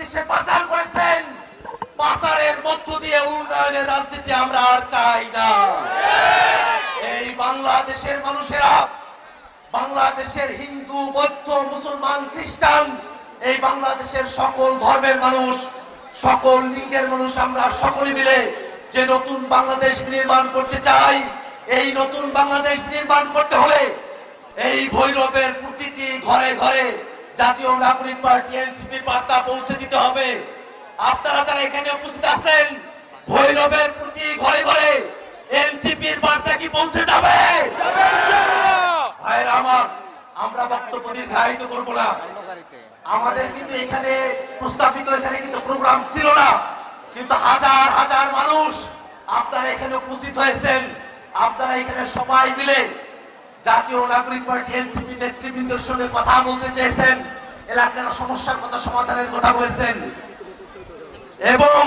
দেশে পাচার করেছেন। পাচারের মধ্য দিয়ে উন্নয়নের রাজনীতি আমরা আর চাই না। এই বাংলাদেশের মানুষেরা, বাংলাদেশের হিন্দু, বৌদ্ধ, মুসলমান, খ্রিস্টান, এই বাংলাদেশের সকল ধর্মের মানুষ, সকল লিঙ্গের মানুষ আমরা সকলে মিলে যে নতুন বাংলাদেশ নির্মাণ করতে চাই, এই নতুন বাংলাদেশ নির্মাণ করতে হলে এই ভৈরবের প্রতিটি ঘরে ঘরে জাতীয় নাগরিক পার্টি, এনসিপি বার্তা পৌঁছে দিতে হবে। আপনারা যারা এখানে উপস্থিত আছেন, ভৈরবের প্রতি ঘরে ঘরে এনসিপির বার্তা কি পৌঁছে যাবে? ভাইরা আমার, আমরা বক্তব্য দীর্ঘায়িত করব না। আমাদের কিন্তু এখানে প্রস্তাবিত, এখানে কিন্তু প্রোগ্রাম ছিল না। কিন্তু হাজার হাজার মানুষ আপনারা এখানে উপস্থিত হয়েছেন। আপনারা এখানে সবাই মিলে জাতীয় নাগরিক পার্টি এনসিপি নেতৃবৃন্দের সঙ্গে কথা বলতে চেয়েছেন। এলাকার সমস্যার কথা সমাধানের কথা বলেছেন। এবং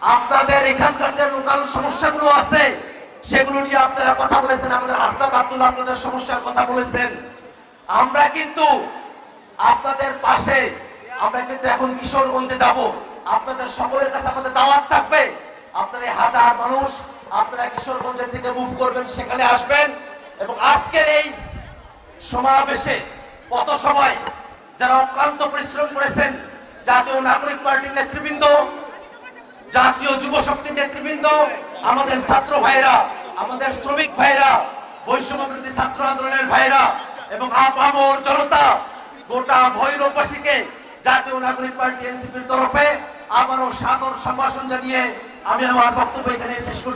আপনাদের এখানকার যে লোকাল সমস্যাগুলো আছে, সেগুলো নিয়ে আপনারা কথা বলেছেন। আমাদের হাসনাত আব্দুল আপনাদের সমস্যার কথা বলেছেন। আমরা কিন্তু আপনাদের পাশে, আমরা কিন্তু এখন কিশোরগঞ্জে যাব। আপনাদের সকলের কাছে আমাদের দাওয়াত থাকবে। আপনারা হাজার মানুষ, আপনারা কিশোরগঞ্জের থেকে মুভ করবেন, সেখানে আসবেন। এবং আজকের এই সমাবেশে কত সময় যারা অক্লান্ত পরিশ্রম করেছেন জাতীয় নাগরিক পার্টির নেতৃবৃন্দ, জাতীয় যুব শক্তি নেতৃবৃন্দ, আমাদের ছাত্র ভাইরা, আমাদের শ্রমিক ভাইরা বৈষম্য বিরোধী ছাত্র আন্দোলনের ভাইরা এবং আপামর জনতা, গোটা ভৈরববাসীকে জাতীয় নাগরিক পার্টি এনসিপির তরফে আবারও সাদর সম্ভাষণ জানিয়ে আমি আমার বক্তব্য এখানে শেষ